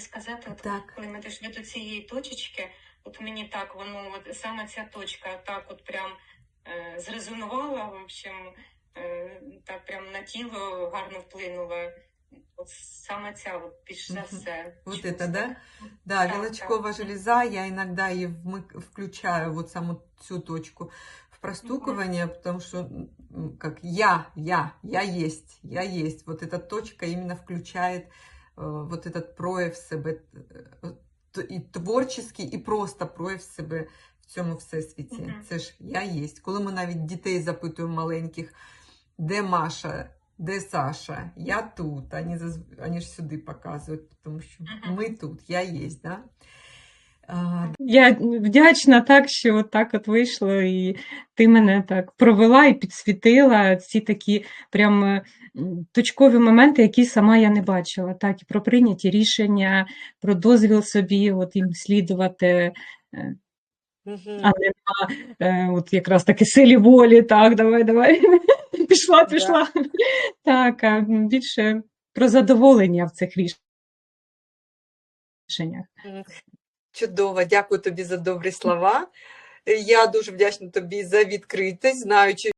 сказати, от Так. коли ми дійшли до цієї точечки, от мені так воно, от саме ця точка, так от прям е, зрезонувала, в общем, е, так прям на тіло гарно вплинула. От саме ця, от більш за Мгм. все. Вот чомусь это, да? так. Да, Так, вилочкова так. железа, я иногда и вмык- включаю вот саму цю точку в простукивание, потому что м, как я, я, я есть, я есть. Вот эта точка именно включает э, вот этот прояв себе, э, і творческий, і просто прояв себе в цьому всесвіті. Мгм. Це ж я єсть. Коли ми навіть дітей запитуємо маленьких, де Маша, де Саша, я тут. ані, зазв... ані ж сюди показують, тому що Мгм. ми тут, я єсть. Да? Я вдячна так, що от так от вийшло, і ти мене так провела і підсвітила ці такі прям е, точкові моменти, які сама я не бачила. Так, і про прийняті рішення, про дозвіл собі, от їм слідувати, е, а не на е, от якраз таки силі волі. Так, давай, давай. Пішла, пішла. Так, а більше про задоволення в цих рішеннях. Чудово, дякую тобі за добрі слова. Я дуже вдячна тобі за відкритість, знаючи,